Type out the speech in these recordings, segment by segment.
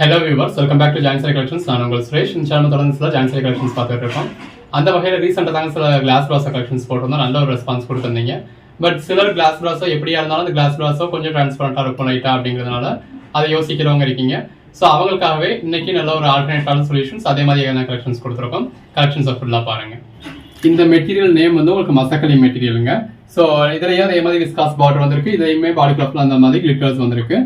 Hello viewers welcome back to ஜான்சரி collections நான் உங்கள் சுரேஷ். இந்த சேனல் தொடர்ந்து சில ஜான்சரி கலெக்ஷன்ஸ் பார்த்துட்டு இருக்கோம். அந்த வகையில் ரீசெண்டாக தாங்க சில கிளாஸ் ப்ராஸோ கலெக்ஷன்ஸ் போட்டிருந்தோம். நல்ல ஒரு ரெஸ்பான்ஸ் கொடுத்துருந்தீங்க. பட் சிலர் கிளாஸ் ப்ராஸோ எப்படியா இருந்தாலும் அந்த கிளாஸ் ப்ராஸோ கொஞ்சம் டிரான்ஸ்பரண்ட்டாக இருக்கும் லைட்டாக அப்படிங்கிறதுனால அதை யோசிக்கிறவங்க இருக்கீங்க. ஸோ அவங்களுக்காகவே இன்னைக்கு நல்ல ஒரு ஆல்டர்னேட்டான சொல்யூஷன்ஸ் அதே மாதிரியான கலெக்ஷன்ஸ் கொடுத்துருக்கோம். கலெக்ஷன்ஸை ஃபுல்லாக பாருங்க. இந்த மெட்டீரியல் நேம் வந்து உங்களுக்கு மசக்கலி மெட்டீரியலுங்க ஸோ இதுலேயும் அதே மாதிரி விஸ்காஸ் பார்டர் வந்திருக்கு. இதையுமே பாடி கிளப்ல அந்த மாதிரி கிளிட்டர்ஸ் வந்திருக்கு.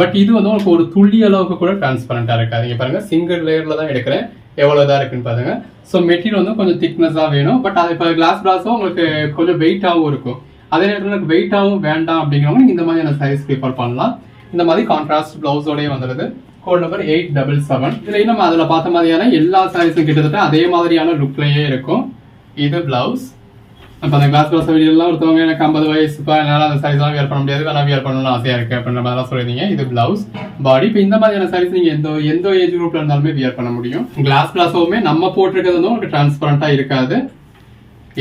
பட் இது வந்து உங்களுக்கு ஒரு துள்ளி அளவுக்கு கூட டிரான்ஸ்பரண்டா இருக்காது. இங்கே பாருங்கள் சிங்கிள் லேயரில் தான் எடுக்கிறேன். எவ்வளோ தான் இருக்குன்னு பாருங்க. ஸோ மெட்டீரியல் வந்து கொஞ்சம் திக்னஸாக வேணும். பட் அது இப்போ கிளாஸ் பிளாஸும் உங்களுக்கு கொஞ்சம் வெயிட்டாகவும் இருக்கும். அதே நேரத்தில் எனக்கு வெயிட்டாகவும் வேண்டாம் அப்படிங்கிறவங்க இந்த மாதிரியான சைஸ் ப்ரிஃபர் பண்ணலாம். இந்த மாதிரி கான்ட்ராஸ்ட் பிளவுஸோடய வந்துடுது. Code number eight double seven இதுலயும் நம்ம அதில் பார்த்த மாதிரியான எல்லா சாரீஸும் கிட்டத்தட்ட அதே மாதிரியான லுக்லேயே இருக்கும். இது பிளவுஸ் இப்போ அந்த கிளாஸ் கிளாஸ் வீடியோலாம் ஒருத்தவங்க எனக்கு ஐம்பது வயசு இப்போ என்னால் அந்த சாரீஸ்லாம் வியர் பண்ண முடியாது. வேணா வியர் பண்ணணும்னு ஆசையாக இருக்குது அப்படின்ற மாதிரிலாம் சொல்லியிருந்தீங்க. இது பிளவுஸ் பாடி இப்போ இந்த மாதிரியான சாரீஸ் நீங்கள் எந்த எந்த ஏஜ் குரூப்பில் இருந்தாலுமே வியர் பண்ண முடியும். கிளாஸ் கிளாஸுமே நம்ம போட்டிருக்கிறது வந்து உங்களுக்கு டிரான்ஸ்பரண்ட்டாக இருக்காது.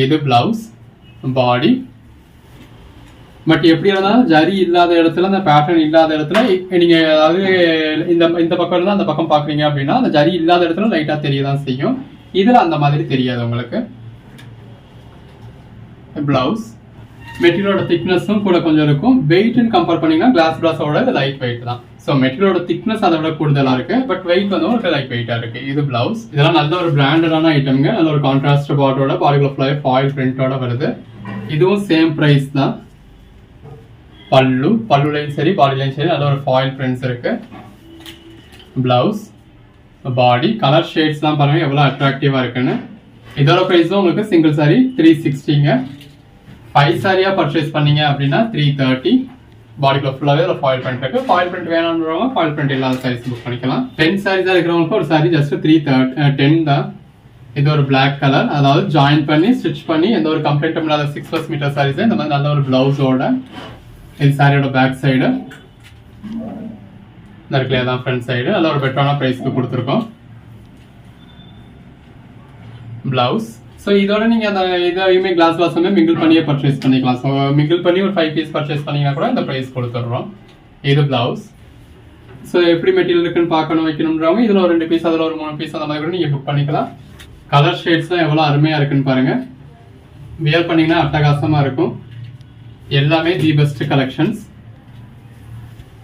இது பிளவுஸ் பாடி பட் எப்படி இருந்தாலும் ஜரி இல்லாத இடத்துல அந்த பேட்டர்ன் இல்லாத இடத்துல நீங்க அதாவது இந்த இந்த பக்கம் இருந்தால் அந்த பக்கம் பாக்குறீங்க அப்படின்னா அந்த ஜரி இல்லாத இடத்துல லைட்டா தெரியதான் செய்யும். இதுல அந்த மாதிரி தெரியாது உங்களுக்கு. பிளவுஸ் மெட்டீரியலோட திக்னஸும் கூட கொஞ்சம் இருக்கும். வெயிட்னு கம்பேர் பண்ணீங்கன்னா கிளாஸ் பிளாஸோட இது லைட் வெயிட் தான். ஸோ மெட்டீரியலோட திக்னஸ் அதை விட கூடுதலாக இருக்கு. பட் வெயிட் வந்து ஒரு லைட் வெயிட்டாக இருக்கு. இது பிளவுஸ் இதெல்லாம் நல்ல ஒரு பிராண்டடான ஐட்டம்ங்க நல்ல ஒரு கான்ட்ராஸ்ட் பார்டரோட பாலிகுலர் ஃபிளை ஃபாயில் பிரிண்டோட வருது. இதுவும் சேம் ப்ரைஸ் தான். பல்லு பல்லுலையும் சரி பாடிலையும் சரி நல்ல ஒரு ஃபாயில் பிரிண்ட்ஸ் இருக்கு. பிளவுஸ் பாடி கலர் ஷேட்ஸ்லாம் பாருங்கள் எவ்வளோ அட்ராக்டிவாக இருக்குன்னு. இதோட ப்ரைஸும் உங்களுக்கு சிங்கிள் சாரி த்ரீ சிக்ஸ்டிங்க ஃபைவ் சாரியாக பர்ச்சேஸ் பண்ணீங்க அப்படின்னா த்ரீ தேர்ட்டி பாடிக்குள்ள ஃபுல்லாகவே அதில் ஃபாயில் பிரிண்ட் இருக்கு. ஃபாயில் பிரிண்ட் வேணுன்றவங்க ஃபாயில் பிரிண்ட் இல்லாத சாரீஸ் புக் பண்ணிக்கலாம். டென் சாரீஸாக இருக்கிறவங்களுக்கு ஒரு sari just three third ten தான். இது ஒரு பிளாக் கலர் அதாவது ஜாயின் பண்ணி ஸ்டிச் பண்ணி எந்த ஒரு கம்ப்ளைண்ட்டும் இல்லாத சிக்ஸ் ப்ளஸ் மீட்டர் சாரீஸ் இந்த மாதிரி நல்ல ஒரு பிளவுஸோட இது சாரியோட பேக் சைடு இந்த இருக்குல்லையா தான் ஃப்ரண்ட் சைடு அதில் ஒரு பெட்டரான ப்ரைஸ்க்கு கொடுத்துருக்கோம். பிளவுஸ் ஸோ இதோட நீங்கள் அந்த இதையுமே கிளாஸ் வாசமே மிங்கிள் பண்ணியே பர்ச்சேஸ் பண்ணிக்கலாம். ஸோ மிங்கிள் பண்ணி ஒரு ஃபைவ் பீஸ் பர்ச்சேஸ் பண்ணீங்கன்னா கூட இந்த ப்ரைஸ் கொடுத்துட்றோம். இது பிளவுஸ் ஸோ எப்படி மெட்டீரியல் இருக்குன்னு பார்க்கணும் வைக்கணுன்றவங்க இதில் ஒரு ரெண்டு பீஸ் அதில் ஒரு மூணு பீஸ் அந்த மாதிரி கூட நீங்கள் புக் பண்ணிக்கலாம். கலர் ஷேட்ஸ்லாம் எவ்வளோ அருமையாக இருக்குன்னு பாருங்கள் வியர் பண்ணிங்கன்னா அட்டகாசமாக இருக்கும். எல்லாமே தி பெஸ்ட் கலெக்ஷன்ஸ்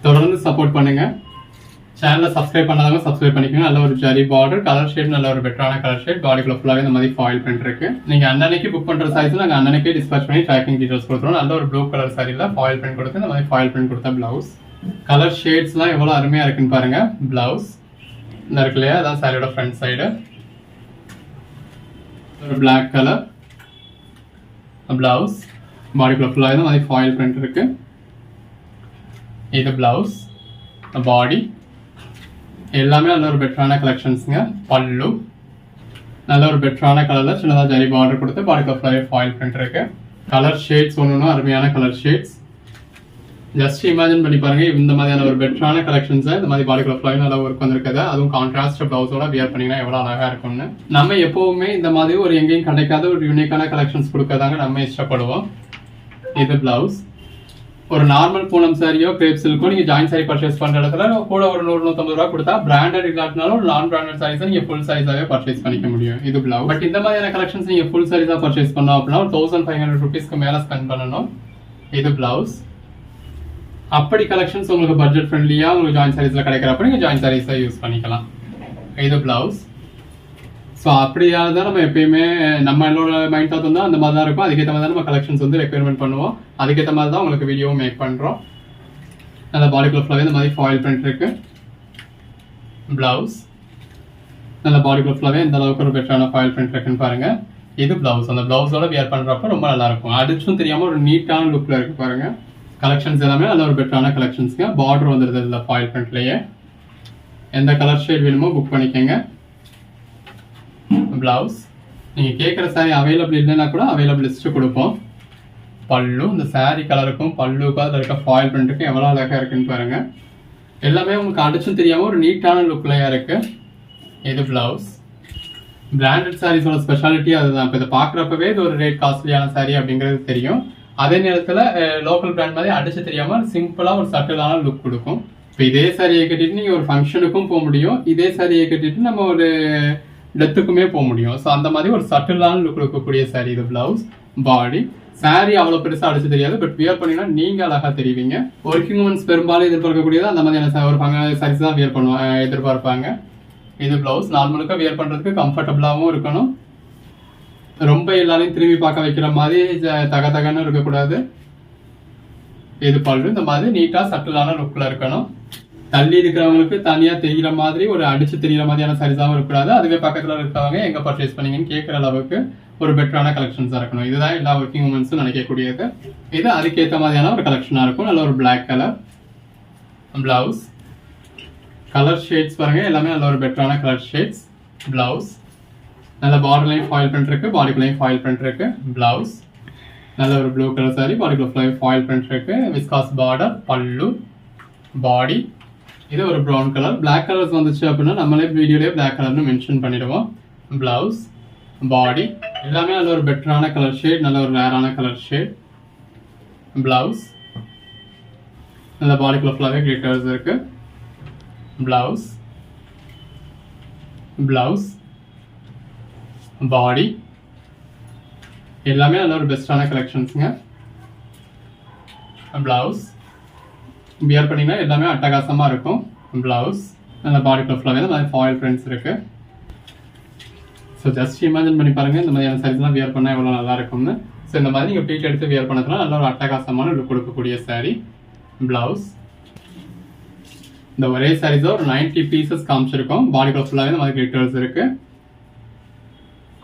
தொடர்ந்து சப்போர்ட் பண்ணுங்கள் சேனலை சப்ஸ்கிரைப் பண்ணாதவங்க சப்ஸ்கிரைப் பண்ணிக்கோங்க. நல்ல ஒரு ஜரி பார்டர் கலர் ஷேட் நல்ல ஒரு பெட்டரான கலர் ஷேட் பாடிக்குள்ள ஃபுல்லாகவே இந்த மாதிரி ஃபாயில் பிரிண்ட் இருக்கு. நீங்க அன்னைக்கு புக் பண்ற சைஸ் நாங்கள் அன்னன்னைக்கே டிஸ்பேச் பண்ணி ட்ராக்கிங் டீட்டெயில்ஸ் கொடுத்துருவோம் நல்ல ஒரு ப்ளூ கலர் சாரியில் ஃபாயில் பிரிண்ட் கொடுத்து இந்த மாதிரி ஃபாயில் பிரிண்ட் கொடுத்த பிளவுஸ் கலர் ஷேட்ஸ்லாம் எவ்வளோ அருமையாக இருக்குன்னு பாருங்க. பிளவுஸ் இந்த இருக்கு இல்லையா? அதான் சாரியோட ஃப்ரண்ட் சைடு ஒரு பிளாக் கலர் பிளவுஸ் பாடிக்குள்ள ஃபுல்லாக இந்த மாதிரி ஃபாயில் பிரிண்ட் இருக்கு. இது பிளவுஸ் பாடி எல்லாமே நல்ல ஒரு பெட்டரான கலெக்ஷன்ஸுங்க பல்லு. நல்ல ஒரு பெட்டரான கலரில் சின்னதாக ஜரி பார்டர் கொடுத்து பாடிக்குள்ள ஃபுல்லாகவே ஃபாயில் பிரிண்ட் இருக்கு. கலர் ஷேட்ஸ் ஒன்று அருமையான கலர் ஷேட்ஸ் ஜஸ்ட் இமேஜின் பண்ணி பாருங்க இந்த மாதிரியான ஒரு பெட்டரான கலெக்ஷன்ஸை இந்த மாதிரி பாடிக்குள்ள ஃபுல்லாக நல்லா ஒர்க் வந்திருக்குது. அதுவும் கான்ட்ராஸ்ட் ப்ளவுஸோட வியர் பண்ணிங்கன்னா எவ்வளோ அழகாக இருக்கும்னு. நம்ம எப்போவுமே இந்த மாதிரி ஒரு எங்கேயும் கிடைக்காத ஒரு யூனிக்கான கலெக்ஷன்ஸ் கொடுக்கறதாங்க நம்ம இஷ்டப்படுவோம். இது பிளவுஸ் ஒரு நார்மல் பூனம் சாரியோ கிரேப் சில்க்கோ நீங்க ஜாயின் சாரி பர்ச்சேஸ் பண்ற இடத்துல கூட ஒரு நூறு நூத்தம்பது ரூபா கொடுத்தா பிராண்டட் இல்லாட்டினாலும் நான் பிராண்டட் சாரீஸ் நீங்க ஃபுல் சைஸாவே பர்ச்சேஸ் பண்ணிக்க முடியும். இது பிளவு பட் இந்த மாதிரியான கலெக்ஷன்ஸ் நீங்க ஃபுல் சாரீஸா பர்ச்சேஸ் பண்ணோம் அப்படின்னா ஒரு தௌசண்ட் ஃபைவ் ஹண்ட்ரட் ருபீஸ்க்கு மேல ஸ்பெண்ட் பண்ணணும். இது பிளவுஸ் அப்படி கலெக்ஷன்ஸ் உங்களுக்கு பட்ஜெட் ஃப்ரெண்ட்லியா உங்களுக்கு ஜாயின் சாரீஸ்ல கிடைக்கிறப்ப நீங்க ஜாயின் சாரீஸை யூஸ் பண்ணிக்கலாம். இது பிளவுஸ் ஸோ அப்படியா தான் நம்ம எப்பயுமே நம்மளோட மைண்ட் தாட் வந்து அந்த மாதிரி தான் இருக்கும். அதுக்கேற்ற மாதிரி தான் நம்ம கலெக்ஷன்ஸ் வந்து ரெக்யர்மெண்ட் பண்ணுவோம். அதுக்கேற்ற மாதிரி தான் உங்களுக்கு வீடியோ மேக் பண்ணுறோம் நல்ல பாடிக்குள்ள ஃபுல்லாகவே இந்த மாதிரி ஃபாயில் பிரிண்ட் இருக்கு. ப்ளவுஸ் நல்ல பாடிக்குள்ள ஃபுல்லாகவே இந்த அளவுக்கு ஒரு பெட்டரான ஃபாயில் பிரிண்ட் இருக்குன்னு பாருங்கள் இது ப்ளவுஸ் அந்த ப்ளவுஸோட வியர் பண்ணுறப்ப ரொம்ப நல்லாயிருக்கும் அடிச்சும் தெரியாமல் ஒரு நீட்டான லுக்கில் இருக்கு பாருங்கள் கலெக்ஷன்ஸ் எல்லாமே நல்ல ஒரு பெட்டரான கலெக்ஷன்ஸுங்க பார்டர் வந்துடுது இல்லை ஃபாயில் பிரிண்ட்லேயே எந்த கலர் ஷேட் வேணுமோ புக் பண்ணிக்கோங்க. ப்ளவுஸ் நீங்கள் கேட்குற saree அவைலபிள் இல்லைன்னா கூட அவைலபிள் லிஸ்ட்டு கொடுப்போம். பல்லு இந்த saree கலருக்கும் பல்லுக்கும் அதில் இருக்க ஃபாயில் பிரிண்ட்டுக்கும் எவ்வளோ அழகாக இருக்குன்னு பாருங்கள் எல்லாமே உங்களுக்கு அடிச்சும் தெரியாமல் ஒரு நீட்டான லுக்லையாக இருக்குது இது ப்ளவுஸ் பிராண்டட் சாரீஸோட ஸ்பெஷாலிட்டி அதுதான். இப்போ இதை பார்க்குறப்பவே இது ஒரு ரேட் காஸ்ட்லியான சாரீ அப்படிங்கிறது தெரியும். அதே நேரத்தில் லோக்கல் பிராண்ட் மாதிரி அடிச்சு தெரியாமல் சிம்பிளாக ஒரு சட்டிலான லுக் கொடுக்கும். இப்போ இதே சாரியை கட்டிட்டு நீங்கள் ஒரு ஃபங்க்ஷனுக்கும் போக முடியும். இதே சாரியை கட்டிட்டு நம்ம ஒரு டெத்துக்குமே போக முடியும். ஸோ அந்த மாதிரி ஒரு சட்டிலான லுக் இருக்கக்கூடிய சாரி இது பிளவுஸ் பாடி சாரி அவ்வளோ பெருசாக அடிச்சு தெரியாது பட் வியர் பண்ணினா நீங்கள் அழகாக தெரிவிங்க. ஒர்க்கிங் உமன்ஸ் பெரும்பாலும் எதிர்பார்க்கக்கூடியது அந்த மாதிரியான ஒரு ஒரு சாரீஸ் தான் வியர் பண்ணுவாங்க எதிர்பார்ப்பாங்க. இது பிளவுஸ் நார்மலுக்காக வியர் பண்ணுறதுக்கு கம்ஃபர்டபுளாகவும் இருக்கணும். ரொம்ப எல்லாரையும் திரும்பி பார்க்க வைக்கிற மாதிரி தக தகன்னு இருக்கக்கூடாது. இது பல்லு இந்த மாதிரி நீட்டாக சட்டிலான லுக்கில் இருக்கணும். தள்ளி இருக்கிறவங்களுக்கு தனியா தெரிகிற மாதிரி ஒரு அடிச்சு தெரிகிற மாதிரியான சரிசாவும் இருக்கக்கூடாது. அதுவே பக்கத்துல இருக்கிறவங்க எங்க பர்ச்சேஸ் பண்ணீங்கன்னு கேட்குற அளவுக்கு ஒரு பெட்டரான கலெக்ஷன்ஸாக இருக்கணும். இதுதான் எல்லா ஒர்க்கிங் உமன்ஸும் நினைக்கக்கூடியது. இது அதுக்கேற்ற மாதிரியான ஒரு கலெக்ஷனா இருக்கும். நல்ல ஒரு black colour blouse colour shades பாருங்க. எல்லாமே நல்ல ஒரு பெட்டரான கலர் ஷேட்ஸ் பிளவுஸ் நல்ல பார்டர்லையும் ஃபாயில் பிரிண்ட் இருக்கு. பாடிக்குள்ளேயும் ஃபாயில் பிரிண்ட் இருக்குது பிளவுஸ் நல்ல ஒரு ப்ளூ கலர் சாரி பாடிக்குள்ள ஃபாயில் பிரிண்ட் இருக்குது விஸ்காஸ் பார்டர் பல்லு பாடி இது ஒரு ப்ரௌன் கலர் பிளாக் கலர்ஸ் வந்துச்சு அப்படின்னா நம்மளே வீடியோலேயே பிளாக் கலர்னு மென்ஷன் பண்ணிடுவோம். பிளவுஸ் பாடி எல்லாமே நல்ல ஒரு பெட்டரான கலர் ஷேட் நல்ல ஒரு ரேரான கலர் ஷேட் பிளவுஸ் நல்ல பாடிக்குள்ள ஃபுல்லாகவே கிளிட்டர்ஸ் இருக்கு. பிளவுஸ் பிளவுஸ் பாடி எல்லாமே நல்ல ஒரு பெஸ்டான கலெக்ஷன்ஸுங்க பிளவுஸ் வியர் பண்ணிங்கன்னா எல்லாமே அட்டகாசமாக இருக்கும். ப்ளவுஸ் அந்த பாடி ஃபுல்லாகவே இந்த மாதிரி ஃபாயில் ஃப்ரெண்ட்ஸ் இருக்குது ஸோ ஜஸ்ட் இமேஜின் பண்ணி பாருங்கள் இந்த மாதிரியான சைஸ்லாம் வியர் பண்ணால் எவ்வளோ நல்லா இருக்கும்னு. ஸோ இந்த மாதிரி நீங்கள் ப்ளீட் எடுத்து வியர் பண்ணதுனால நல்ல ஒரு அட்டகாசமான லுக் கொடுக்கக்கூடிய சாரீ ப்ளவுஸ் இந்த ஒரே சாரீஸை ஒரு 90 பீசஸ் காமிச்சிருக்கோம். பாடி ஃபுல்லாகவே இந்த மாதிரி கிளிட்டர்ஸ் இருக்குது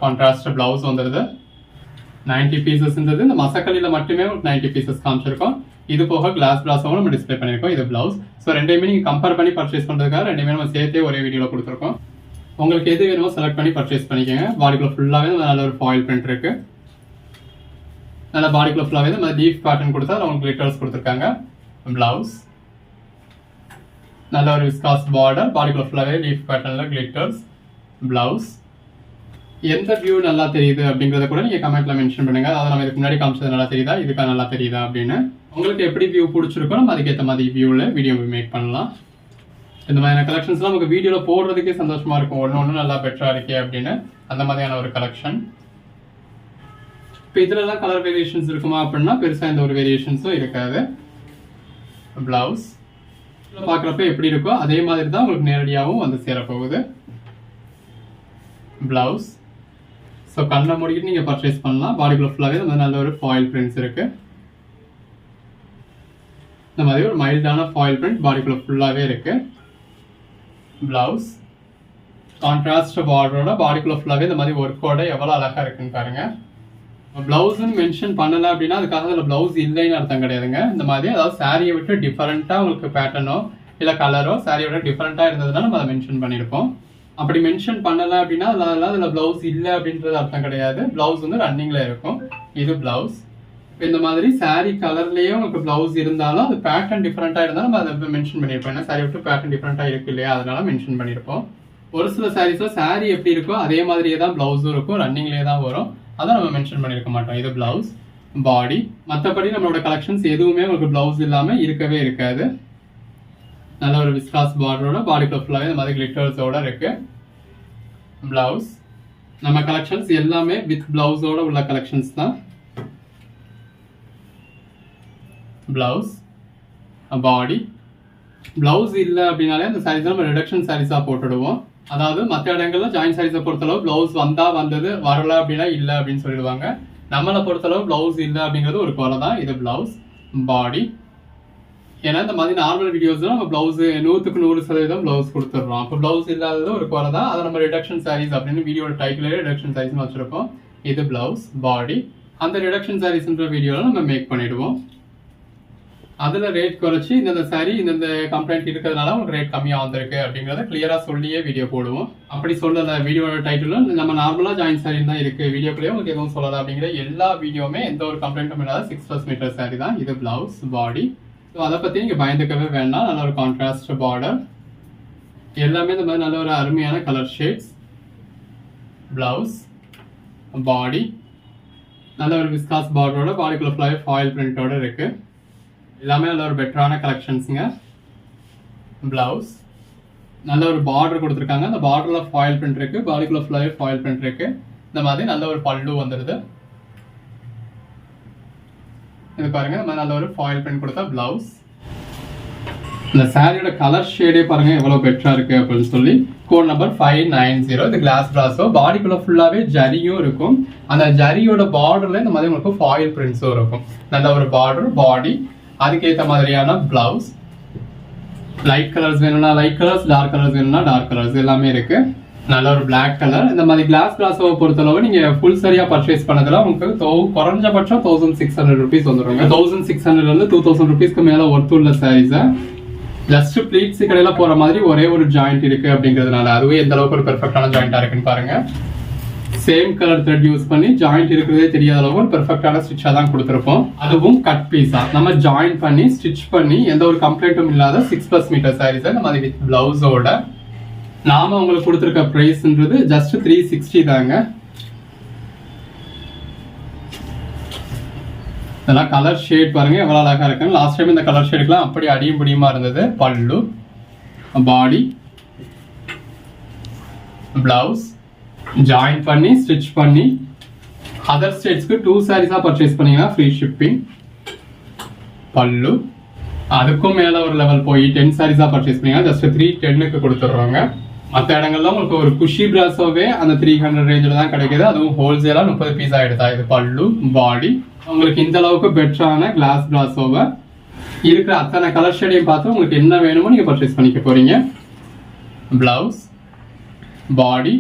கான்ட்ராஸ்ட் ப்ளவுஸ் வந்துடுது 90 பீசஸ்ன்றது இந்த மசக்கலியில் மட்டுமே ஒரு 90 பீசஸ் காமிச்சிருக்கோம். இது போக கிளாஸ் பிளாஸாவும் நம்ம டிஸ்ப்ளே பண்ணியிருக்கோம். இது பிளவுஸ் ஸோ ரெண்டையுமே நீங்கள் கம்பேர் பண்ணி பர்ச்சேஸ் பண்ணுறதுக்காக ரெண்டுமே நம்ம சேர்த்தே ஒரே வீடியோவில் கொடுத்துருக்கோம். உங்களுக்கு எது வேணுமோ செலக்ட் பண்ணி பர்ச்சேஸ் பண்ணிக்கோங்க. பாடிக்குள்ள ஃபுல்லாகவே நல்ல ஒரு ஃபாயில் பிரிண்ட் இருக்குது நல்லா பாடிக்குள்ள ஃபுல்லாகவே நம்ம லீஃப் பேட்டர்ன் கொடுத்தா அதில் உங்களுக்கு லிட்டர்ஸ் கொடுத்துருக்காங்க. பிளவுஸ் நல்ல ஒரு விஸ்காஸ் பார்டர் பாடிக்குள்ள ஃபுல்லாகவே லீஃப் பேட்டர்னில் கிளிட்டர்ஸ் பிளவுஸ் எந்த வியூ நல்லா தெரியுது அப்படிங்கிறத கூட நீங்கள் கமெண்ட்ல மென்ஷன் பண்ணுங்க. அதை நம்ம இதுக்கு முன்னாடி காமிச்சது நல்லா தெரியுதா? இதுக்கா நல்லா தெரியுதா அப்படின்னு. உங்களுக்கு எப்படி வியூ பிடிச்சிருக்கோ நம்ம அதுக்கேற்ற மாதிரி வியூவில் வீடியோ மேக் பண்ணலாம். இந்த மாதிரியான கலெக்ஷன்ஸ்லாம் நமக்கு வீடியோவில் போடுறதுக்கே சந்தோஷமா இருக்கும். ஒன்று ஒன்று நல்லா பெட்டராக இருக்கே அப்படின்னு. அந்த மாதிரியான ஒரு கலெக்ஷன் இப்போ இதுலலாம் கலர் வேரியேஷன்ஸ் இருக்குமா அப்படின்னா பெருசாக எந்த ஒரு வேரியேஷன்ஸும் இருக்காது. பிளவுஸ் பார்க்குறப்ப எப்படி இருக்கோ அதே மாதிரி தான் உங்களுக்கு நேரடியாகவும் வந்து சேரப்போகுது. பிளவுஸ் ஸோ கண்ணை மூடிக்கிட்டு நீங்கள் பர்ச்சேஸ் பண்ணலாம். பாடிக்குள்ள ஃபுல்லாகவே இந்த மாதிரி நல்ல ஒரு ஃபாயில் பிரிண்ட்ஸ் இருக்குது இந்த மாதிரி ஒரு மைல்டான ஃபாயில் பிரிண்ட் பாடிக்குள்ள ஃபுல்லாகவே இருக்குது ப்ளவுஸ் கான்ட்ராஸ்ட் பார்டரோட பாடிக்குள்ள ஃபுல்லாகவே இந்த மாதிரி ஒர்க்கோட எவ்வளோ அழகாக இருக்குன்னு பாருங்க. பிளவுஸ்ன்னு மென்ஷன் பண்ணலை அப்படின்னா அதுக்காக அதில் ப்ளவுஸ் இல்லைன்னு அர்த்தம் கிடையாதுங்க. இந்த மாதிரி அதாவது சாரியை விட்டு டிஃப்ரெண்ட்டாக உங்களுக்கு பேட்டர்னோ இல்லை கலரோ சாரியை விட டிஃபரெண்ட்டாக இருந்ததுன்னா நம்ம அதை மென்ஷன் பண்ணியிருப்போம். அப்படி மென்ஷன் பண்ணல அப்படின்னா அதெல்லாம் அதில் ப்ளவுஸ் இல்லை அப்படின்றது அர்த்தம் கிடையாது. ப்ளவுஸ் வந்து ரன்னிங்கில் இருக்கும். இது ப்ளவுஸ் இந்த மாதிரி saree கலர்லேயே உங்களுக்கு பிளவுஸ் இருந்தாலும் அது பேட்டர்ன் டிஃப்ரெண்ட்டாக இருந்தாலும் நம்ம அதை மென்ஷன் பண்ணியிருப்போம் ஏன்னா சாரி விட்டு பேட்டர்ன் டிஃப்ரெண்ட்டாக இருக்கு இல்லையா? அதனால மென்ஷன் பண்ணியிருப்போம் ஒரு சில சாரீஸில் saree எப்படி இருக்கோ அதே மாதிரியே தான் ப்ளவுஸும் இருக்கும். ரன்னிங்லேயே தான் வரும். அதை நம்ம மென்ஷன் பண்ணியிருக்க மாட்டோம். இது ப்ளவுஸ் பாடி மற்றபடி நம்மளோட கலெக்ஷன்ஸ் எதுவுமே உங்களுக்கு ப்ளவுஸ் இல்லாமல் இருக்கவே இருக்காது. நல்ல ஒரு விஸ்காஸ் பார்டரோட பாடிக்குள்ள ஃபுல்லாகவே இந்த மாதிரி கிளிட்டர்ஸோட இருக்கு. பிளவுஸ் நம்ம கலெக்ஷன்ஸ் எல்லாமே வித் பிளவுஸோட உள்ள கலெக்ஷன்ஸ் தான். பிளவுஸ் பாடி பிளவுஸ் இல்லை அப்படின்னாலே அந்த சாரீஸ் நம்ம ரிடக்ஷன் சாரீஸாக போட்டுடுவோம். அதாவது மற்ற இடங்கள்ல ஜாயின் சாரீஸை பொறுத்தளவு பிளவுஸ் வந்தா வந்தது வரல அப்படின்னா இல்லை அப்படின்னு சொல்லிடுவாங்க. நம்மளை பொறுத்தளவு பிளவுஸ் இல்லை அப்படிங்கிறது ஒரு குறை தான் இது பிளவுஸ் பாடி ஏன்னா இந்த மாதிரி நார்மல் வீடியோஸ்ல நம்ம பிளவுஸ் நூற்றுக்கு நூறு சதவீதம் பிளவுஸ் கொடுத்துட்றோம். அப்போ பிளவுஸ் இல்லாதது ஒரு குறை தான். அதை நம்ம ரிடக்ஷன் சாரீஸ் அப்படின்னு வீடியோட டைட்டிலே ரிடக்ஷன் சாரீஸ்னு வச்சிருக்கோம். இது பிளவுஸ் பாடி அந்த ரிடக்ஷன் சாரீஸ்ன்ற வீடியோவில் நம்ம மேக் பண்ணிடுவோம். அதில் ரேட் குறைச்சி இந்தந்த சாரி இந்தந்த கம்ப்ளைண்ட் இருக்கிறதுனால உங்களுக்கு ரேட் கம்மியாக வந்திருக்கு அப்படிங்கிறத கிளியராக சொல்லியே வீடியோ போடுவோம். அப்படி சொல்லலை வீடியோட டைட்டிலும் நம்ம நார்மலாக ஜாயின் சாரி தான் இருக்குது வீடியோக்குள்ளேயே உங்களுக்கு எதுவும் சொல்லலை அப்படிங்கிற எல்லா வீடியோவுமே எந்த ஒரு கம்ப்ளைண்ட்டும் இல்லாத சிக்ஸ் ப்ளஸ் மீட்டர் சாரி தான். இது பிளவுஸ் பாடி ஸோ அதை பற்றி நீங்கள் பயந்துக்கவே வேண்டாம். நல்ல ஒரு கான்ட்ராஸ்ட் பார்டர் எல்லாமே இந்த மாதிரி நல்ல ஒரு அருமையான கலர் ஷேட்ஸ் ப்ளவுஸ் பாடி நல்ல ஒரு விஸ்காஸ் பார்டரோட பாடிக்குள்ள ஃபுல்லாகவே ஃபாயில் பிரிண்டோட இருக்கு. எல்லாமே நல்ல ஒரு பெட்டரான கலெக்ஷன்ஸுங்க ப்ளவுஸ் நல்ல ஒரு பார்டர் கொடுத்துருக்காங்க. அந்த பார்டரில் ஃபாயில் பிரிண்ட் இருக்குது பாடிக்குள்ள ஃபுல்லாகவே ஃபாயில் பிரிண்ட் இருக்குது இந்த மாதிரி நல்ல ஒரு பல்லு வந்துடுது இது பாருங்க நம்ம நல்ல ஒரு ஃபாயில் பிரிண்ட் கொடுத்தா பிளவுஸ் இந்த சாரியோட கலர் ஷேடே பாருங்க எவ்வளவு பெட்டரா இருக்கு அப்படின்னு சொல்லி. Code number five nine zero இது கிளாஸ் பிளாஸோ பாடிக்குள்ள ஃபுல்லாவே ஜரியும் இருக்கும். அந்த ஜரியோட பார்டர்ல இந்த மாதிரி உங்களுக்கு ஃபாயில் பிரிண்ட்ஸும் இருக்கும். நல்ல ஒரு பார்டர் பாடி அதுக்கேற்ற மாதிரியான பிளவுஸ் லைட் கலர்ஸ் வேணும்னா லைட் கலர்ஸ் டார்க் கலர்ஸ் வேணும்னா டார்க் கலர்ஸ் எல்லாமே இருக்கு. நல்ல ஒரு பிளாக் கலர் இந்த மாதிரி கிளாஸ் கிளாஸை பொறுத்தளவு நீங்க ஃபுல் சரியா பர்ச்சேஸ் பண்ணதுல உங்களுக்கு தௌ- குறைஞ்சபட்சம் தௌசண்ட் சிக்ஸ் ஹண்ட்ரட் ருபீஸ் வந்துருங்க. தௌசண்ட் சிக்ஸ் ஹண்ட்ரட்ல இருந்து டூ தௌசண்ட் ருபீஸ்க்கு மேல ஒர்த்து உள்ள சாரீஸை ஜஸ்ட் ப்ளீட்ஸ் கடையில போற மாதிரி ஒரே ஒரு ஜாயிண்ட் இருக்கு அப்படிங்கிறதுனால அதுவே எந்த அளவுக்கு ஒரு பெர்ஃபெக்டான ஜாயிண்டா இருக்குன்னு பாருங்க. சேம் கலர் த்ரெட் யூஸ் பண்ணி ஜாயிண்ட் இருக்கிறதே தெரியாத அளவுக்கு ஒரு பெர்ஃபெக்டான ஸ்டிச்சா தான் கொடுத்துருப்போம். அதுவும் கட் பீஸா நம்ம ஜாயின் பண்ணி ஸ்டிச் பண்ணி எந்த ஒரு கம்ப்ளைண்ட்டும் இல்லாத சிக்ஸ் பிளஸ் மீட்டர் சாரீஸ் அந்த மாதிரி வித் பிளவுஸோட நாம உங்களுக்கு கொடுத்துருக்க ப்ரைஸ்ன்றது ஜஸ்ட் த்ரீ சிக்ஸ்டி தாங்க. இதெல்லாம் கலர் ஷேட் பாருங்க எவ்வளோ அழகாக இருக்கு லாஸ்ட் டைம் இந்த கலர் ஷேடுக்குலாம் அப்படி அடியும் பிடியுமா இருந்தது. பல்லு பாடி பிளவுஸ் ஜாயின் பண்ணி ஸ்டிச் பண்ணி அதர் ஸ்டேட்ஸ்க்கு டூ சாரீஸாக பர்ச்சேஸ் பண்ணிங்கன்னா ஃப்ரீ ஷிப்பிங் பல்லு அதுக்கும் மேலே ஒரு லெவல் போய் டென் சாரீஸாக பர்ச்சேஸ் பண்ணிங்கன்னா ஜஸ்ட் த்ரீ டென்னுக்கு கொடுத்துட்றோங்க. மற்ற இடங்கள்ல உங்களுக்கு ஒரு குஷி பிராசோவே அந்த த்ரீ ஹண்ட்ரட் ரேஞ்சில் தான் கிடைக்குது. அதுவும் ஹோல்சேலாக முப்பது பீஸாக எடுத்தா இது பல்லு பாடி உங்களுக்கு இந்த அளவுக்கு பெட்டரான கிளாஸ் பிராசோவை இருக்கிற அத்தனை கலர் ஷேடையும் பார்த்து உங்களுக்கு என்ன வேணுமோ நீங்கள் பர்ச்சேஸ் பண்ணிக்க போறீங்க. பிளவுஸ் பாடி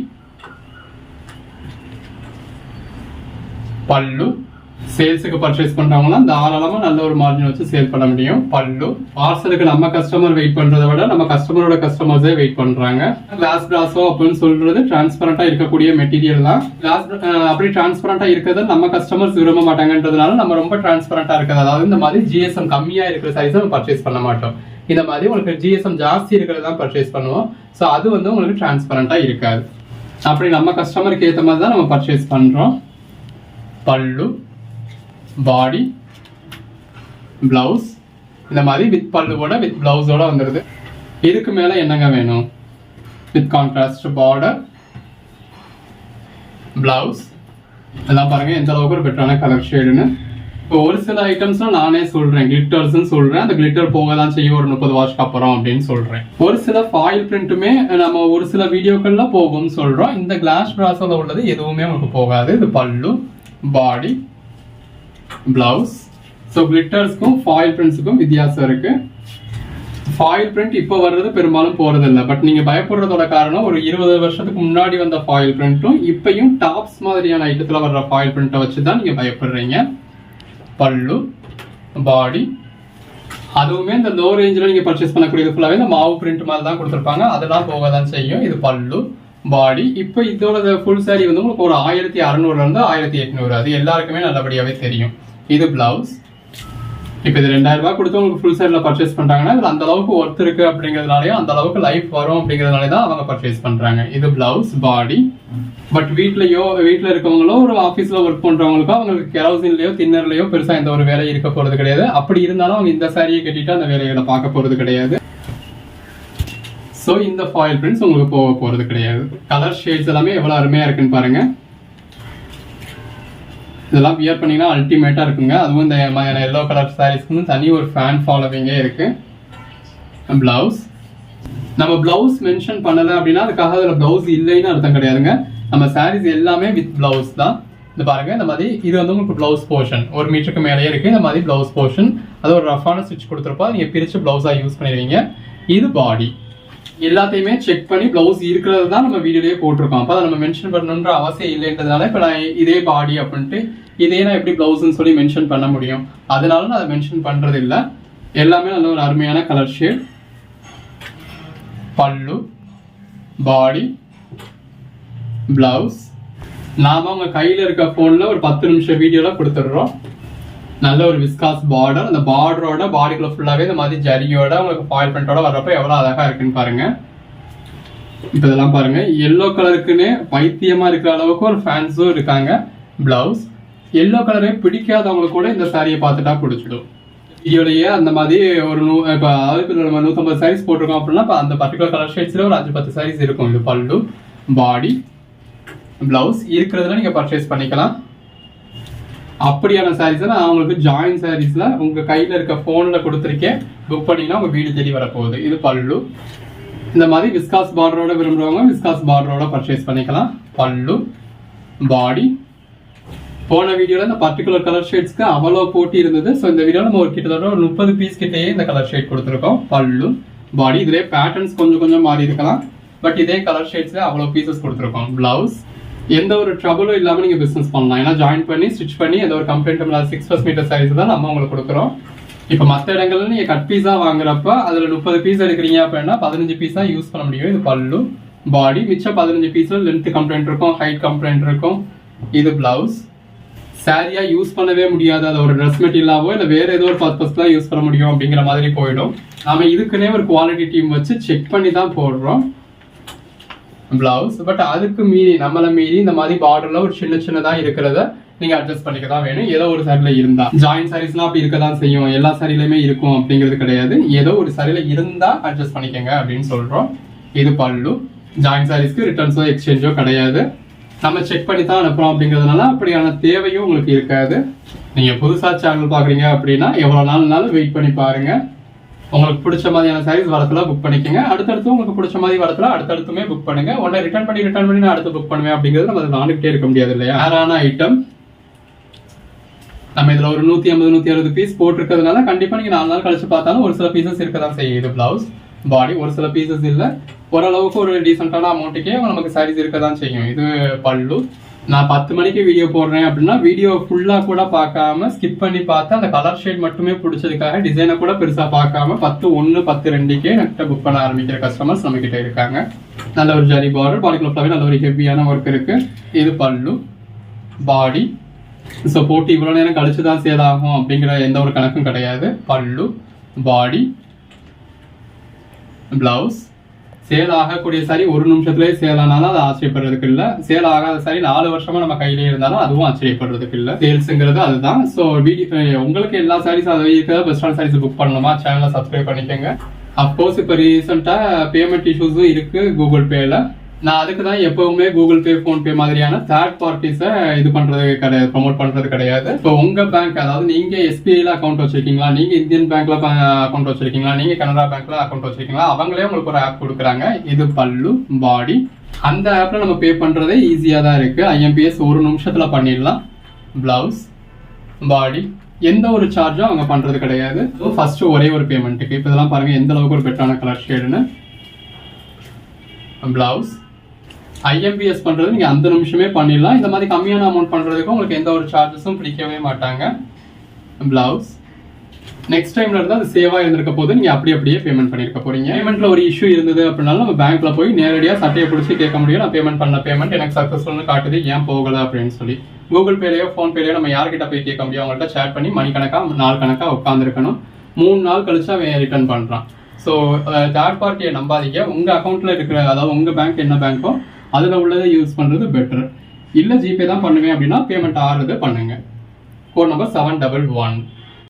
பல்லு சேல்ஸுக்கு பர்ச்சேஸ் பண்ணுறவங்களாம் தாராளமாக நல்ல ஒரு மார்ஜின் வச்சு சேல் பண்ண முடியும். பல்லு பார்சலுக்கு நம்ம கஸ்டமர் வெயிட் பண்ணுறதை விட நம்ம கஸ்டமரோட கஸ்டமர்ஸே வெயிட் பண்ணுறாங்க கிளாஸ் பிராஸோ அப்படின்னு சொல்கிறது டிரான்ஸ்பரண்ட்டாக இருக்கக்கூடிய மெட்டீரியல் தான். கிளாஸ் அப்படி டிரான்ஸ்பரண்ட்டாக இருக்கிறத நம்ம கஸ்டமர்ஸ் விரும்ப மாட்டாங்கன்றதுனால நம்ம ரொம்ப டிரான்ஸ்பரண்ட்டாக இருக்கிறது. அதாவது இந்த மாதிரி ஜிஎஸ்எம் கம்மியாக இருக்கிற சைஸை நம்ம பர்ச்சேஸ் பண்ண மாட்டோம். இந்த மாதிரி உங்களுக்கு ஜிஎஸ்எம் ஜாஸ்தி இருக்கிறது தான் பர்ச்சேஸ் பண்ணுவோம். ஸோ அது வந்து உங்களுக்கு டிரான்ஸ்பரண்ட்டாக இருக்காது. அப்படி நம்ம கஸ்டமருக்கு ஏற்ற மாதிரி தான் நம்ம பர்ச்சேஸ் பண்ணுறோம் பல்லு பாடி பிளவுஸ் இந்த மாதிரி வித் பல்லுவோட வித் பிளவுஸோட வந்துடுது இதுக்கு மேலே என்னங்க வேணும்? வித் கான்ட்ராஸ்ட் பார்டர் பிளவுஸ் எல்லாம் பாருங்க எந்த அளவுக்கு ஒரு பெட்டரான கலர் ஷேடுன்னு இப்போ ஒரு சில ஐட்டம்ஸ்லாம் நானே சொல்கிறேன் கிளிட்டர்ஸ்ன்னு சொல்கிறேன் அந்த கிளிட்டர் போக தான் செய்யும் ஒரு முப்பது வாஷ்க்கு அப்புறம் அப்படின்னு சொல்கிறேன் ஒரு சில ஃபாயில் பிரிண்ட்டுமே நம்ம ஒரு சில வீடியோக்களில் போகும்னு சொல்கிறோம் இந்த கிளாஸ் பிராஸோட உள்ளது எதுவுமே உங்களுக்கு போகாது. இது பல்லு பாடி பிளவுஸ் ஸோ கிளிட்டர்ஸ்க்கும் ஃபாயில் பிரிண்ட்ஸுக்கும் வித்தியாசம் இருக்கு. ஃபாயில் பிரிண்ட் இப்போ வர்றது பெரும்பாலும் போறது இல்லை பட் நீங்க பயப்படுறதோட காரணம் ஒரு இருபது வருஷத்துக்கு முன்னாடி வந்த ஃபாயில் பிரிண்ட்டும் இப்பயும் டாப்ஸ் மாதிரியான ஐட்டத்தில் வர்ற ஃபாயில் பிரிண்ட்டை வச்சு தான் நீங்க பயப்படுறீங்க. பல்லு பாடி அதுவுமே இந்த லோ ரேஞ்சில் நீங்கள் பர்ச்சேஸ் பண்ணக்கூடியது ஃபுல்லாவே இந்த மாவு பிரிண்ட் மாதிரி தான் கொடுத்துருப்பாங்க. அதெல்லாம் போக தான் செய்யும். இது பல்லு பாடி இப்போ இதோட ஃபுல் சாரி வந்து உங்களுக்கு ஒரு ஆயிரத்தி அறநூறுலேருந்து ஆயிரத்தி எட்நூறு. அது எல்லாருக்குமே நல்லபடியாகவே தெரியும். இது பிளவுஸ் இப்போ இது ரெண்டாயிரம் ரூபாய் கொடுத்து உங்களுக்கு ஃபுல் சைடில் பர்ச்சேஸ் பண்ணுறாங்கன்னா இதுல அந்த அளவுக்கு ஒர்த் இருக்கு அப்படிங்கிறதுனாலயும் அந்த அளவுக்கு லைஃப் வரும் அப்படிங்கிறதுனால தான் அவங்க பர்ச்சேஸ் பண்ணுறாங்க இது பிளவுஸ் பாடி பட் வீட்லயோ வீட்டில் இருக்கவங்களோ ஒரு ஆஃபீஸில் ஒர்க் பண்ணுறவங்களுக்கோ அவங்களுக்கு கெரோசின்லையோ தின்னர்லையோ பெருசாக எந்த ஒரு வேலை இருக்க போகிறது கிடையாது. அப்படி இருந்தாலும் அவங்க இந்த சாரியை கட்டிட்டு அந்த வேலைகளை பார்க்க போகிறது கிடையாது. ஸோ இந்த ஃபாயில் பிரிண்ட்ஸ் உங்களுக்கு போக போகிறது கிடையாது. கலர் ஷேட்ஸ் எல்லாமே எவ்வளோ அருமையாக இருக்குன்னு பாருங்கள் இதெல்லாம் வியர் பண்ணிங்கன்னா அல்டிமேட்டாக இருக்குங்க. அதுவும் இந்த மாதிரியான எல்லோ கலர் சாரீஸ்க்கு வந்து தனி ஒரு ஃபேன் ஃபாலோவிங்கே இருக்குது ப்ளவுஸ் நம்ம ப்ளவுஸ் மென்ஷன் பண்ணலை அப்படின்னா அதுக்காக அதில் ப்ளவுஸ் இல்லைன்னு அர்த்தம் கிடையாதுங்க. நம்ம சாரீஸ் எல்லாமே வித் ப்ளவுஸ் தான். இந்த பாருங்க இந்த மாதிரி இது வந்து உங்களுக்கு ப்ளவுஸ் போர்ஷன் ஒரு மீட்டருக்கு மேலேயே இருக்கு இந்த மாதிரி ப்ளவுஸ் போர்ஷன் அது ஒரு ரஃபான ஸ்டிச் கொடுத்துருப்பா நீங்கள் பிரித்து ப்ளவுஸாக யூஸ் பண்ணிடுவீங்க. இது பாடி எல்லாத்தையுமே செக் பண்ணி ப்ளவுஸ் இருக்கிறது தான் நம்ம வீடியோலேயே போட்டிருக்கோம். அப்போ அதை நம்ம மென்ஷன் பண்ணணுன்ற அவசியம் இல்லைன்றதுனால இப்போ நான் இதே பாடி அப்படின்ட்டு இதே நான் எப்படி ப்ளவுஸ்ன்னு சொல்லி மென்ஷன் பண்ண முடியும். அதனால நான் அதை மென்ஷன் பண்ணுறது இல்லை எல்லாமே நல்ல ஒரு அருமையான கலர் ஷேட் பல்லு பாடி ப்ளவுஸ் நாம் அவங்க கையில் இருக்க ஃபோனில் ஒரு பத்து நிமிஷம் வீடியோலாம் கொடுத்துட்றோம். நல்ல ஒரு விஸ்காஸ் பார்டர் அந்த பார்டரோட பாடிக்குள்ள ஃபுல்லாகவே இந்த மாதிரி ஜரியோட உங்களுக்கு ஃபாயில் பிரிண்டோட வர்றப்ப எவ்வளோ அழகாக இருக்குன்னு பாருங்க. இப்போ இதெல்லாம் பாருங்க. எல்லோ கலருக்குன்னு பைத்தியமாக இருக்கிற அளவுக்கு ஒரு ஃபேன்ஸும் இருக்காங்க. பிளவுஸ் எல்லோ கலரே பிடிக்காதவங்களுக்கு கூட இந்த சாரியை பார்த்துட்டா பிடிச்சிடும். வீடியோலயே அந்த மாதிரி ஒரு நூ இப்போ அதாவது நம்ம நூற்றம்பது சாரீஸ் போட்டிருக்கோம் அப்படின்னா இப்போ அந்த பர்டிகுலர் கலர் ஷேட்ஸில் ஒரு அஞ்சு பத்து சாரீஸ் இருக்கும். இது பல்லு பாடி பிளவுஸ் இருக்கிறதுல நீங்கள் பர்ச்சேஸ் பண்ணிக்கலாம். அப்படியான சாரீஸை நான் உங்களுக்கு ஜாயின் சாரீஸில் உங்கள் கையில் இருக்க ஃபோனில் கொடுத்துருக்கேன். புக் பண்ணிங்கன்னா உங்கள் வீடு தேடி வரப்போகுது. இது பல்லு. இந்த மாதிரி விஸ்காஸ் பார்டரோட விரும்புகிறவங்க விஸ்காஸ் பார்டரோட பர்ச்சேஸ் பண்ணிக்கலாம். பல்லு. பாடி போன வீடியோவில் இந்த பர்டிகுலர் கலர் ஷேட்ஸ்க்கு அவ்வளோ போட்டி இருந்தது. ஸோ இந்த வீடியோவில் நம்ம ஒரு கிட்டத்தட்ட ஒரு முப்பது பீஸ் கிட்டேயே இந்த கலர் ஷேட் கொடுத்துருக்கோம். பல்லு பாடி இதுலேயே பேட்டர்ன்ஸ் கொஞ்சம் கொஞ்சம் மாறி இருக்கலாம் பட் இதே கலர் ஷேட்ஸ்ல அவ்வளோ பீசஸ் கொடுத்துருக்கோம். பிளவுஸ் எந்த ஒரு ட்ரபுளும் இல்லாமல் நீங்கள் பிஸ்னஸ் பண்ணலாம். ஏன்னா ஜாயின் பண்ணி ஸ்டிச் பண்ணி எந்த ஒரு கம்ப்ளைண்ட்டும் இல்லாத சிக்ஸ் ஃபர்ஸ்ட் மீட்டர் சைஸ் தான் நம்ம உங்களுக்கு கொடுக்குறோம். இப்போ மற்ற இடங்கள்ல நீங்கள் கட் பீஸாக வாங்குறப்ப அதில் முப்பது பீஸ் எடுக்கிறீங்க அப்படின்னா பதினஞ்சு பீஸாக யூஸ் பண்ண முடியும். இது பல்லு பாடி மிச்சம் பதினஞ்சு பீஸில் லென்த் கம்ப்ளைண்ட் இருக்கும் ஹைட் கம்ப்ளைண்ட் இருக்கும். இது பிளவுஸ் சாரியாக யூஸ் பண்ணவே முடியாது. அது ஒரு ட்ரெஸ் மெட்டீரியலாவோ இல்லை வேறு ஏதோ ஒரு பர்பஸ் தான் யூஸ் பண்ண முடியும் அப்படிங்கிற மாதிரி போயிடும். நாம இதுக்குன்னே ஒரு குவாலிட்டி டீம் வச்சு செக் பண்ணி தான் போடுறோம். பிளவுஸ் பட் அதுக்கு மீறி நம்மளை மீறி இந்த மாதிரி பார்டர்ல ஒரு சின்ன சின்னதா இருக்கிறத நீங்க அட்ஜஸ்ட் பண்ணிக்க தான் வேணும். ஏதோ ஒரு சரியில இருந்தா. ஜாயின் சாரீஸ்லாம் அப்படி இருக்க தான் செய்யும். எல்லா சாரிலையுமே இருக்கும் அப்படிங்கிறது கிடையாது. ஏதோ ஒரு சரியில இருந்தா அட்ஜஸ்ட் பண்ணிக்கங்க அப்படின்னு சொல்றோம். இது பல்லு. ஜாயின் சாரீஸ்க்கு ரிட்டர்ன்ஸோ எக்ஸ்சேஞ்சோ கிடையாது. நம்ம செக் பண்ணி தான் அனுப்புறோம் அப்படிங்கிறதுனால அப்படியான தேவையும் உங்களுக்கு இருக்காது. நீங்க புதுசா சேனல் பாக்குறீங்க அப்படின்னா எவ்வளவு நாள்னாலும் வெயிட் பண்ணி பாருங்க. உங்களுக்கு பிடிச்ச மாதிரியான சாரீஸ் வரத்துல புக் பண்ணிக்கோங்க. அடுத்தடுத்து உங்களுக்கு பிடிச்ச மாதிரி வரத்துல அடுத்தடுத்துமே புக் பண்ணுங்க. உடனே ரிட்டர்ன் பண்ணி ரிட்டர்ன் பண்ணி நான் அடுத்து புக் பண்ணுவேன் அப்படிங்கிறது நம்ம அதை நாண்டுகிட்டே இருக்க முடியாது இல்லையா? யாரான ஐட்டம் நம்ம இதில் ஒரு நூற்றி ஐம்பது நூற்றி அறுபது பீஸ் போட்டிருக்கிறதுனால கண்டிப்பாக நீங்கள் நாலு நாள் கழிச்சு பார்த்தாலும் ஒரு சில பீசஸ் இருக்க தான் செய்யுது பிளவுஸ் பாடி ஒரு சில பீசஸ் இல்லை. ஓரளவுக்கு ஒரு டீசெண்டான அமௌண்ட்டுக்கே நமக்கு சாரீஸ் இருக்க தான் செய்யும். இது பல்லு நான் பத்து மணிக்கு வீடியோ போடுறேன் அப்படின்னா வீடியோ ஃபுல்லாக கூட பார்க்காம ஸ்கிப் பண்ணி பார்த்து அந்த கலர் ஷேட் மட்டுமே பிடிச்சதுக்காக டிசைனை கூட பெருசாக பார்க்காம பத்து ஒன்று பத்து ரெண்டுக்கே என்கிட்ட புக் பண்ண ஆரம்பிக்கிற கஸ்டமர்ஸ் நம்மகிட்ட இருக்காங்க. நல்ல ஒரு ஜரி பார்டர் பாடிக்குள்ள ஃபுல்லாவே நல்ல ஒரு ஹெவியான ஒர்க் இருக்குது இது பல்லு பாடி ஸோ போட்டு இவ்வளோ நேரம் கழிச்சு தான் சேல் ஆகும் அப்படிங்கிற எந்த ஒரு கணக்கும் கிடையாது. பல்லு பாடி ப்ளவுஸ் சேல் ஆகக்கூடிய சாரி ஒரு நிமிஷத்துலேயே சேல் ஆனாலும் அது ஆச்சரியப்படுறதுக்கு இல்லை. சேல் ஆகாத சாரி நாலு வருஷமா நம்ம கையிலே இருந்தாலும் அதுவும் ஆச்சரியப்படுறதுக்கு இல்லை. சேல்ஸுங்கிறது அதுதான். ஸோ வீடியோ உங்களுக்கு எல்லா சாரீஸும் அதை இருக்கிற பெஸ்டான சாரீஸ் புக் பண்ணணுமா? சேனலை சப்ஸ்கிரைப் பண்ணிக்கோங்க. அப்கோர்ஸ் இப்போ ரீசெண்டாக பேமெண்ட் இஷ்யூஸும் இருக்குது கூகுள் பேல நான் அதுக்கு தான் எப்பவுமே கூகுள் பே ஃபோன் பே மாதிரியான தேர்ட் பார்ட்டிஸை இது பண்றது கிடையாது ப்ரோமோட் பண்றது கிடையாது. இப்போ உங்க பேங்க் அதாவது நீங்க எஸ்பிஐல அக்கௌண்ட் வச்சிருக்கீங்களா? நீங்க இந்தியன் பேங்க்ல அக்கௌண்ட் வச்சிருக்கீங்களா? நீங்க கனரா பேங்க்ல அக்கௌண்ட் வச்சிருக்கீங்களா? அவங்களே உங்களுக்கு ஒரு ஆப் கொடுக்குறாங்க. இது பல்லு பாடி. அந்த ஆப்ல நம்ம பே பண்றதே ஈஸியா தான் இருக்கு. ஐஎம்பிஎஸ் ஒரு நிமிஷத்துல பண்ணிடலாம். Blouse body. எந்த ஒரு சார்ஜும் அவங்க பண்றது கிடையாது. ஃபர்ஸ்ட் ஒரே ஒரு பேமெண்ட்டுக்கு இப்போ இதெல்லாம் பாருங்க எந்த அளவுக்கு ஒரு பெட்டரான கலர் ஷேடுன்னு பிளவுஸ் ஐஎம்பிஎஸ் பண்ணுறது நீங்கள் அந்த நிமிஷமே பண்ணிடலாம். இந்த மாதிரி கம்மியான அமௌண்ட் பண்ணுறதுக்கு உங்களுக்கு எந்த ஒரு சார்ஜஸும் பிடிக்கவே மாட்டாங்க. ப்ளவுஸ் நெக்ஸ்ட் டைம்ல இருந்தால் அது சேவாக இருந்திருக்க போது நீங்கள் அப்படி அப்படியே பேமெண்ட் பண்ணியிருக்க போறீங்க. பேமெண்ட்ல ஒரு இஷ்யூ இருந்தது அப்படின்னாலும் நம்ம பேங்க்ல போய் நேரடியாக சட்டையை பிடிச்சி கேட்க முடியும் நான் பேமெண்ட் பண்ண பேமெண்ட் எனக்கு சக்ஸஸ்ஃபுல்னு காட்டுது. ஏன் போகல அப்படின்னு சொல்லி. கூகுள் பேலையோ ஃபோன்பேலையோ நம்ம யார்கிட்ட போய் கேட்க முடியும்? அவங்கள்ட்ட சேட் பண்ணி மணிக்கணக்காக நாள் கணக்காக உட்காந்துருக்கணும் மூணு நாள் கழிச்சு அவன் ரிட்டர்ன் பண்ணுறான் ஸோ தேர்ட் பார்ட்டியை நம்பாதீங்க. உங்கள் அக்கௌண்ட்டில் இருக்கிற அதாவது உங்கள் பேங்க் என்ன பேங்க்கோ அதில் உள்ளதை யூஸ் பண்ணுறது பெட்டர் இல்லை ஜிபே தான் பண்ணுவேன் அப்படின்னா பேமெண்ட் ஆறுறது பண்ணுங்கள் code number seven double one